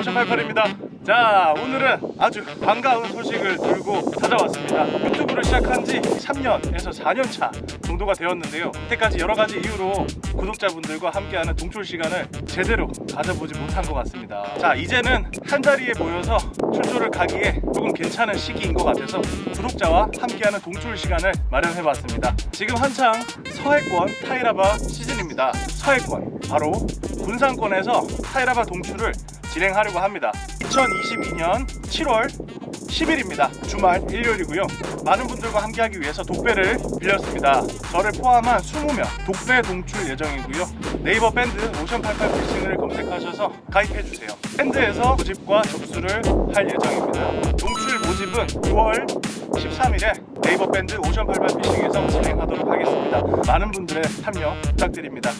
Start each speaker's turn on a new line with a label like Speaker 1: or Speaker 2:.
Speaker 1: 오션팔팔입니다. 자, 오늘은 아주 반가운 소식을 들고 찾아왔습니다. 시작한 지 3년에서 4년 차 정도가 되었는데요. 이때까지 여러 가지 이유로 구독자분들과 함께하는 동출 시간을 제대로 가져보지 못한 것 같습니다. 자, 이제는 한 자리에 모여서 출조를 가기에 조금 괜찮은 시기인 것 같아서 구독자와 함께하는 동출 시간을 마련해봤습니다. 지금 한창 서해권 타이라바 시즌입니다. 서해권, 바로 군산권에서 타이라바 동출을 진행하려고 합니다. 2022년 7월 10일입니다. 주말 일요일이고요. 많은 분들과 함께하기 위해서 독배를 빌렸습니다. 저를 포함한 20명 독배 동출 예정이고요. 네이버 밴드 오션88 피싱을 검색하셔서 가입해주세요. 밴드에서 모집과 접수를 할 예정입니다. 동출 모집은 6월 13일에 네이버 밴드 오션88 피싱에서 진행하도록 하겠습니다. 많은 분들의 참여 부탁드립니다.